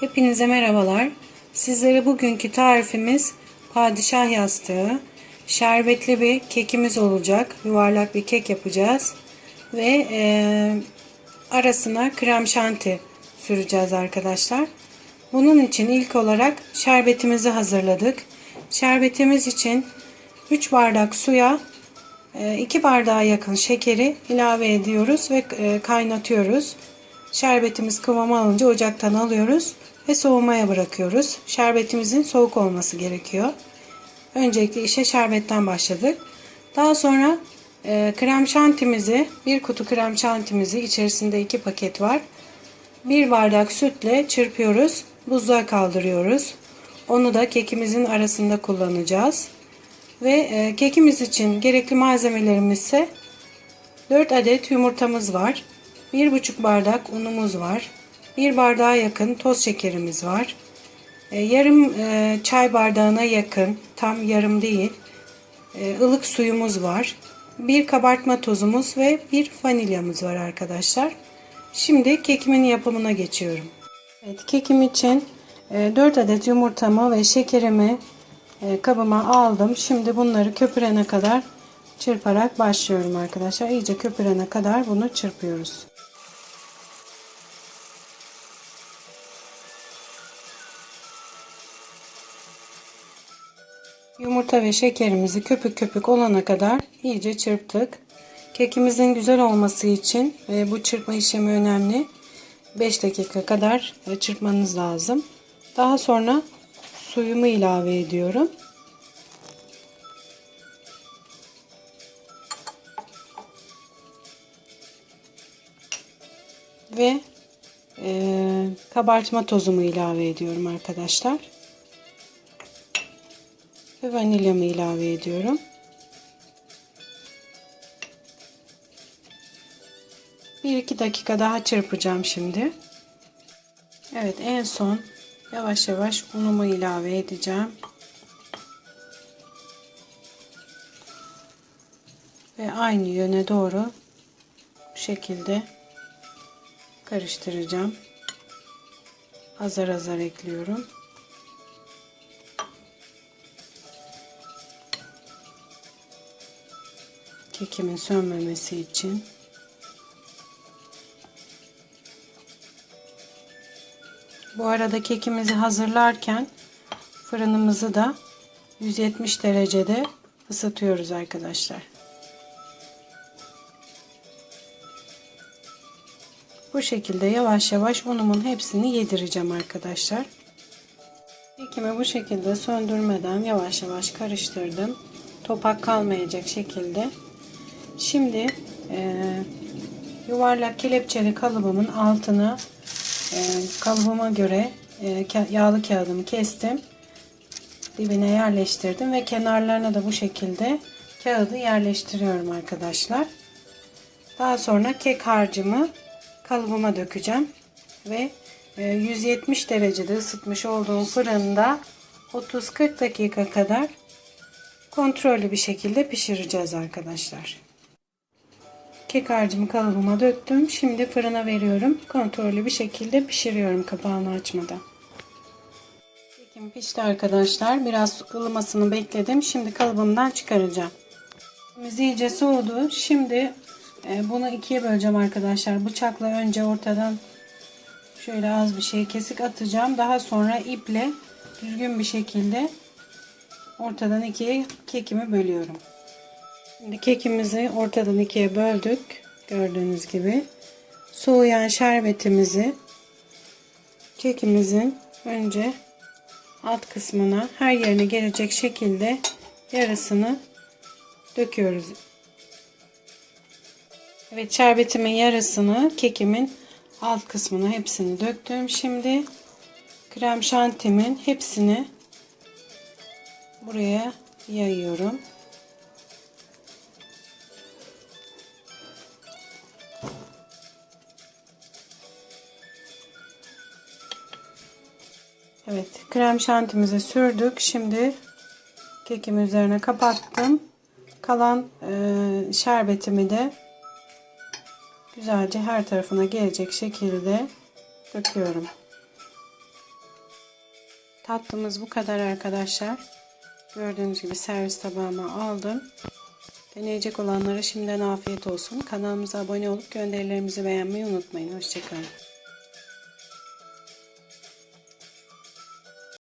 Hepinize merhabalar. Sizlere bugünkü tarifimiz padişah yastığı. Şerbetli bir kekimiz olacak. Yuvarlak bir kek yapacağız. Ve e, arasına krem şanti süreceğiz arkadaşlar. Bunun için ilk olarak şerbetimizi hazırladık. Şerbetimiz için 3 bardak suya 2 bardağa yakın şekeri ilave ediyoruz ve e, kaynatıyoruz. Şerbetimiz kıvam alınca ocaktan alıyoruz ve soğumaya bırakıyoruz. Şerbetimizin soğuk olması gerekiyor. Öncelikle işe şerbetten başladık. Daha sonra e, krem şantimizi, bir kutu krem şantimizi içerisinde iki paket var. Bir bardak sütle çırpıyoruz. Buzluğa kaldırıyoruz. Onu da kekimizin arasında kullanacağız. Ve e, kekimiz için gerekli malzemelerimiz ise 4 adet yumurtamız var. 1,5 bardak unumuz var. 1 bardağa yakın toz şekerimiz var. E, yarım e, çay bardağına yakın, tam yarım değil, e, ılık suyumuz var. Bir kabartma tozumuz ve bir vanilyamız var arkadaşlar. Şimdi kekimin yapımına geçiyorum. Evet, kekim için e, 4 adet yumurtamı ve şekerimi e, kabıma aldım. Şimdi bunları köpürene kadar çırparak başlıyorum arkadaşlar. İyice köpürene kadar bunu çırpıyoruz. Yumurta ve şekerimizi köpük köpük olana kadar iyice çırptık. Kekimizin güzel olması için bu çırpma işlemi önemli. 5 dakika kadar çırpmanız lazım. Daha sonra suyumu ilave ediyorum. Ve e, kabartma tozumu ilave ediyorum arkadaşlar. Ve vanilyamı ilave ediyorum. Bir iki dakika daha çırpacağım şimdi. Evet en son yavaş yavaş unumu ilave edeceğim. Ve aynı yöne doğru bu şekilde karıştıracağım. Azar azar ekliyorum. Kekimin sönmemesi için. Bu arada kekimizi hazırlarken fırınımızı da 170 derecede ısıtıyoruz arkadaşlar. Bu şekilde yavaş yavaş unumun hepsini yedireceğim arkadaşlar. Kekimi bu şekilde söndürmeden yavaş yavaş karıştırdım. Topak kalmayacak şekilde. Şimdi e, yuvarlak kelepçeli kalıbımın altına e, kalıbıma göre e, yağlı kağıdımı kestim. Dibine yerleştirdim ve kenarlarına da bu şekilde kağıdı yerleştiriyorum arkadaşlar. Daha sonra kek harcımı kalıbıma dökeceğim ve 170 derecede ısıtmış olduğum fırında 30-40 dakika kadar kontrollü bir şekilde pişireceğiz arkadaşlar. Kek harcımı kalıbıma döktüm. Şimdi fırına veriyorum. Kontrollü bir şekilde pişiriyorum kapağını açmadan. Kekim pişti arkadaşlar. Biraz ılımasını bekledim. Şimdi kalıbımdan çıkaracağım. Kekimiz iyice soğudu. Şimdi e, bunu ikiye böleceğim arkadaşlar. Bıçakla önce ortadan şöyle az bir şey kesik atacağım. Daha sonra iple düzgün bir şekilde ortadan ikiye kekimi bölüyorum. Şimdi kekimizi ortadan ikiye böldük. Gördüğünüz gibi. Soğuyan şerbetimizi kekimizin önce alt kısmına her yerine gelecek şekilde yarısını döküyoruz. Evet şerbetimin yarısını kekimin alt kısmına hepsini döktüm. Şimdi krem şantimin hepsini buraya yayıyorum. Evet krem şantimizi sürdük. Şimdi kekimi üzerine kapattım. Kalan e, şerbetimi de güzelce her tarafına gelecek şekilde döküyorum. Tatlımız bu kadar arkadaşlar. Gördüğünüz gibi servis tabağıma aldım. Deneyecek olanlara şimdiden afiyet olsun. Kanalımıza abone olup gönderilerimizi beğenmeyi unutmayın. Hoşçakalın.